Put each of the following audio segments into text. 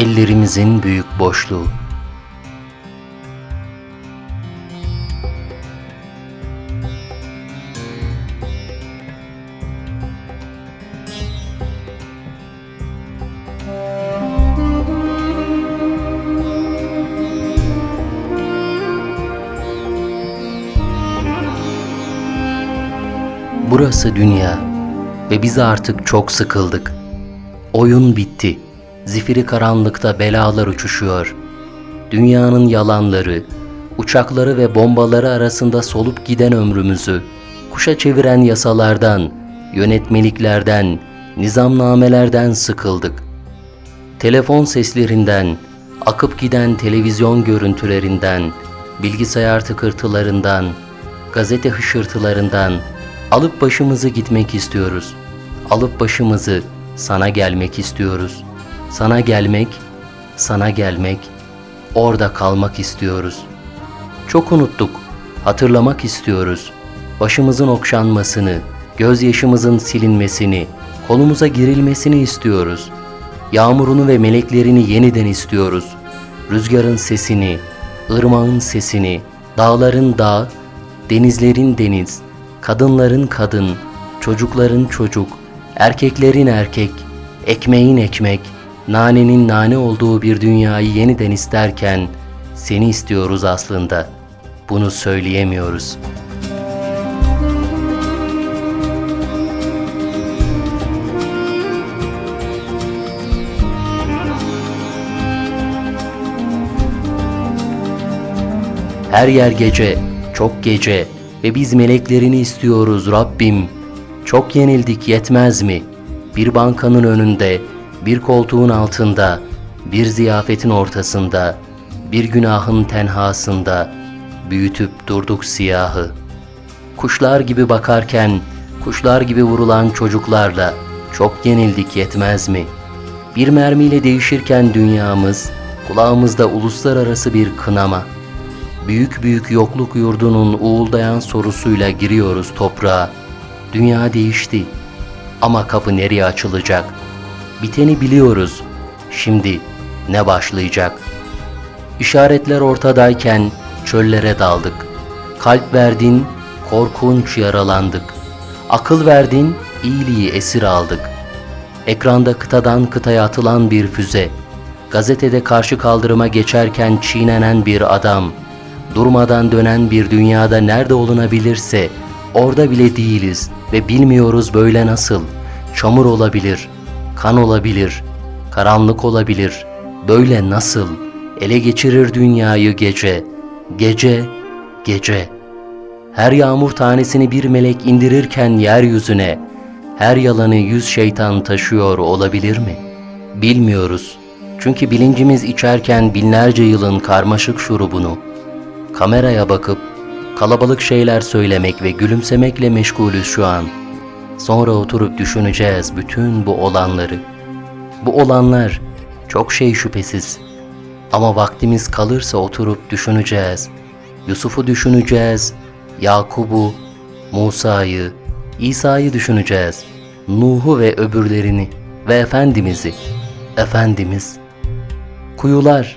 Ellerimizin büyük boşluğu. Burası dünya ve biz artık çok sıkıldık. Oyun bitti. Zifiri karanlıkta belalar uçuşuyor. Dünyanın yalanları, uçakları ve bombaları arasında solup giden ömrümüzü, kuşa çeviren yasalardan, yönetmeliklerden, nizamnamelerden sıkıldık. Telefon seslerinden, akıp giden televizyon görüntülerinden, bilgisayar tıkırtılarından, gazete hışırtılarından alıp başımızı gitmek istiyoruz. Alıp başımızı sana gelmek istiyoruz. Sana gelmek, sana gelmek, orada kalmak istiyoruz. Çok unuttuk, hatırlamak istiyoruz. Başımızın okşanmasını, gözyaşımızın silinmesini, kolumuza girilmesini istiyoruz. Yağmurunu ve meleklerini yeniden istiyoruz. Rüzgarın sesini, ırmağın sesini, dağların dağ, denizlerin deniz, kadınların kadın, çocukların çocuk, erkeklerin erkek, ekmeğin ekmek, nanenin nane olduğu bir dünyayı yeniden isterken seni istiyoruz aslında. Bunu söyleyemiyoruz. Her yer gece, çok gece ve biz meleklerini istiyoruz Rabbim. Çok yenildik yetmez mi? Bir bankanın önünde, bir koltuğun altında, bir ziyafetin ortasında, bir günahın tenhasında büyütüp durduk siyahı. Kuşlar gibi bakarken, kuşlar gibi vurulan çocuklarla çok yenildik yetmez mi? Bir mermiyle değişirken dünyamız, kulağımızda uluslararası bir kınama. Büyük büyük yokluk yurdunun uğuldayan sorusuyla giriyoruz toprağa. Dünya değişti ama kapı nereye açılacak? Biteni biliyoruz. Şimdi ne başlayacak? İşaretler ortadayken çöllere daldık. Kalp verdin, korkunç yaralandık. Akıl verdin, iyiliği esir aldık. Ekranda kıtadan kıtaya atılan bir füze, gazetede karşı kaldırıma geçerken çiğnenen bir adam, durmadan dönen bir dünyada nerede olunabilirse orada bile değiliz ve bilmiyoruz böyle nasıl. Çamur olabilir, kan olabilir, karanlık olabilir. Böyle nasıl ele geçirir dünyayı gece, gece, gece. Her yağmur tanesini bir melek indirirken yeryüzüne, her yalanı yüz şeytan taşıyor olabilir mi? Bilmiyoruz. Çünkü bilincimiz içerken binlerce yılın karmaşık şurubunu, kameraya bakıp kalabalık şeyler söylemek ve gülümsemekle meşgulüz şu an. Sonra oturup düşüneceğiz bütün bu olanları. Bu olanlar çok şey şüphesiz. Ama vaktimiz kalırsa oturup düşüneceğiz. Yusuf'u düşüneceğiz, Yakub'u, Musa'yı, İsa'yı düşüneceğiz. Nuh'u ve öbürlerini ve Efendimiz'i. Efendimiz. Kuyular,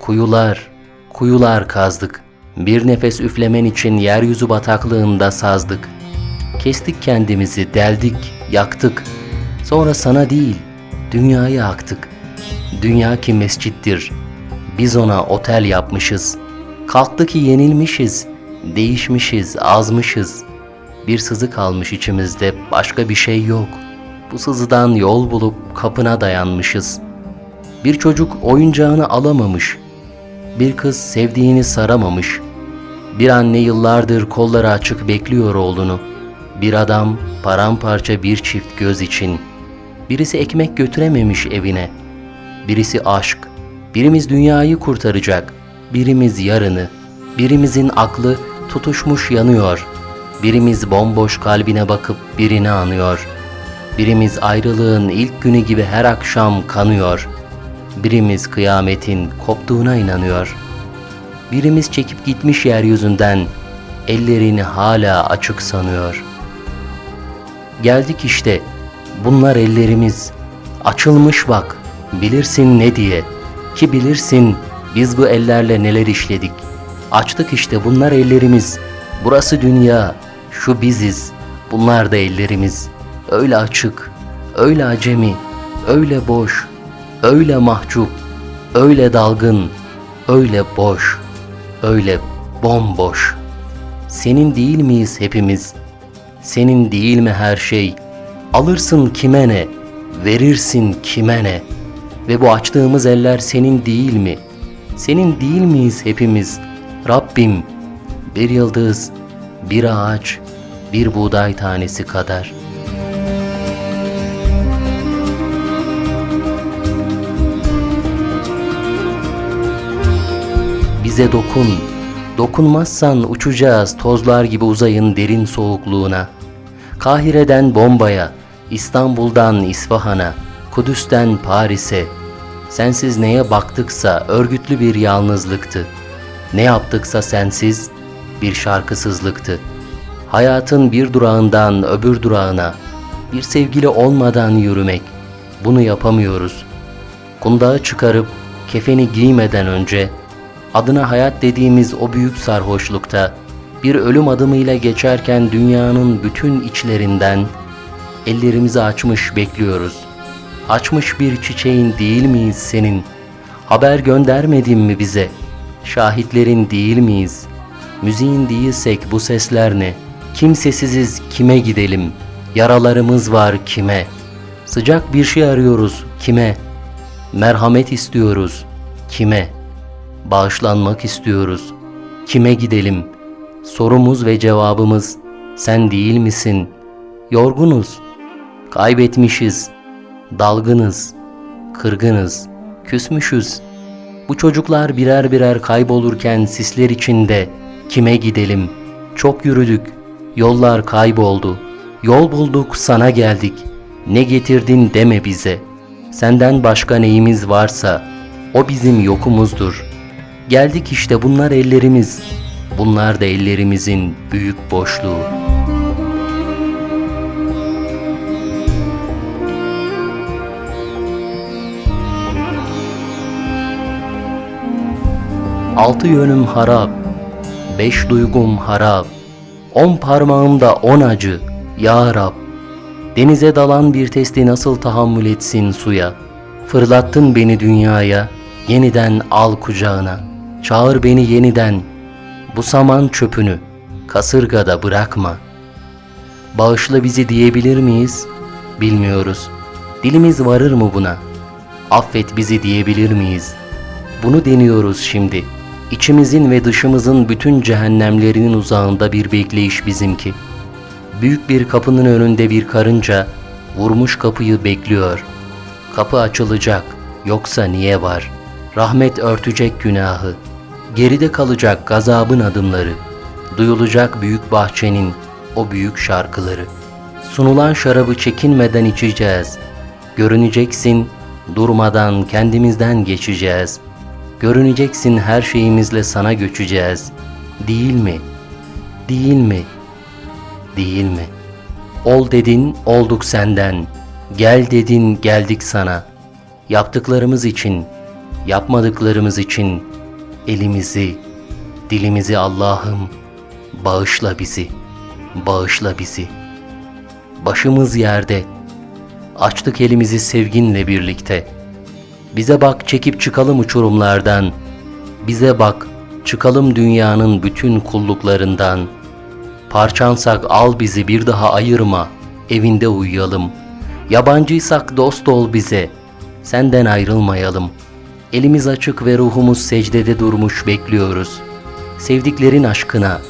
kuyular, kuyular kazdık. Bir nefes üflemen için yeryüzü bataklığında sazdık. Kestik kendimizi, deldik, yaktık. Sonra sana değil, dünyaya aktık. Dünya ki mescittir. Biz ona otel yapmışız. Kalktı ki yenilmişiz. Değişmişiz, azmışız. Bir sızı kalmış içimizde, başka bir şey yok. Bu sızıdan yol bulup kapına dayanmışız. Bir çocuk oyuncağını alamamış. Bir kız sevdiğini saramamış. Bir anne yıllardır kolları açık bekliyor oğlunu. Bir adam paramparça bir çift göz için. Birisi ekmek götürememiş evine. Birisi aşk. Birimiz dünyayı kurtaracak. Birimiz yarını. Birimizin aklı tutuşmuş yanıyor. Birimiz bomboş kalbine bakıp birini anıyor. Birimiz ayrılığın ilk günü gibi her akşam kanıyor. Birimiz kıyametin koptuğuna inanıyor. Birimiz çekip gitmiş yeryüzünden ellerini hala açık sanıyor. Geldik işte. Bunlar ellerimiz. Açılmış bak. Bilirsin ne diye.'' Ki bilirsin biz bu ellerle neler işledik. Açtık işte bunlar ellerimiz. Burası dünya, şu biziz. Bunlar da ellerimiz. Öyle açık, öyle acemi, öyle boş, öyle mahcup, öyle dalgın, öyle boş, öyle bomboş. Senin değil miyiz hepimiz? Senin değil mi her şey? Alırsın kime ne? Verirsin kime ne? Ve bu açtığımız eller senin değil mi? Senin değil miyiz hepimiz? Rabbim, bir yıldız, bir ağaç, bir buğday tanesi kadar. Bize dokun, dokunmazsan uçacağız tozlar gibi uzayın derin soğukluğuna. Kahire'den Bombay'a, İstanbul'dan İsfahan'a, Kudüs'ten Paris'e, sensiz neye baktıksa örgütlü bir yalnızlıktı. Ne yaptıksa sensiz bir şarkısızlıktı. Hayatın bir durağından öbür durağına, bir sevgili olmadan yürümek, bunu yapamıyoruz. Kundağı çıkarıp kefeni giymeden önce, adına hayat dediğimiz o büyük sarhoşlukta, bir ölüm adımıyla geçerken dünyanın bütün içlerinden, ellerimizi açmış bekliyoruz. Açmış bir çiçeğin değil miyiz senin? Haber göndermedin mi bize? Şahitlerin değil miyiz? Müziğin değilsek bu sesler ne? Kimsesiziz kime gidelim? Yaralarımız var kime? Sıcak bir şey arıyoruz kime? Merhamet istiyoruz kime? Bağışlanmak istiyoruz. Kime gidelim? Sorumuz ve cevabımız sen değil misin? Yorgunuz, kaybetmişiz, dalgınız, kırgınız, küsmüşüz. Bu çocuklar birer birer kaybolurken sisler içinde kime gidelim? Çok yürüdük, yollar kayboldu. Yol bulduk, sana geldik. Ne getirdin deme bize. Senden başka neyimiz varsa o bizim yokumuzdur. Geldik işte bunlar ellerimiz. Bunlar da ellerimizin büyük boşluğu. Altı yönüm harap, beş duygum harap, on parmağımda on acı, ya Rab. Denize dalan bir testi nasıl tahammül etsin suya? Fırlattın beni dünyaya, yeniden al kucağına. Çağır beni yeniden, bu saman çöpünü kasırgada bırakma. Bağışla bizi diyebilir miyiz? Bilmiyoruz. Dilimiz varır mı buna? Affet bizi diyebilir miyiz? Bunu deniyoruz şimdi. İçimizin ve dışımızın bütün cehennemlerinin uzağında bir bekleyiş bizimki. Büyük bir kapının önünde bir karınca vurmuş kapıyı bekliyor. Kapı açılacak, yoksa niye var? Rahmet örtecek günahı. Geride kalacak gazabın adımları. Duyulacak büyük bahçenin o büyük şarkıları. Sunulan şarabı çekinmeden içeceğiz. Görüneceksin, durmadan kendimizden geçeceğiz. Görüneceksin her şeyimizle sana göçeceğiz. Değil mi? Değil mi? Değil mi? Ol dedin, olduk senden. Gel dedin, geldik sana. Yaptıklarımız için, yapmadıklarımız için elimizi, dilimizi Allah'ım bağışla bizi, bağışla bizi. Başımız yerde, açtık elimizi sevginle birlikte. Bize bak çekip çıkalım uçurumlardan. Bize bak çıkalım dünyanın bütün kulluklarından. Parçansak al bizi bir daha ayırma, evinde uyuyalım. Yabancıysak dost ol bize, senden ayrılmayalım. Elimiz açık ve ruhumuz secdede durmuş bekliyoruz. Sevdiklerin aşkına,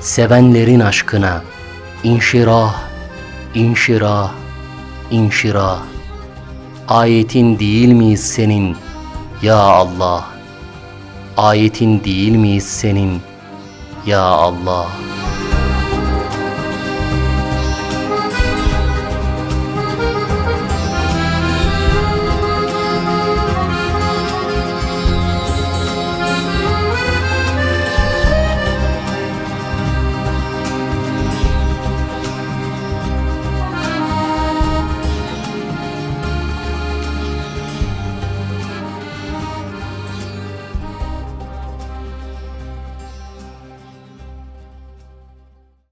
sevenlerin aşkına. İnşirah, inşirah, inşirah. Ayetin değil miyiz senin? Ya Allah. Ayetin değil miyiz senin? Ya Allah.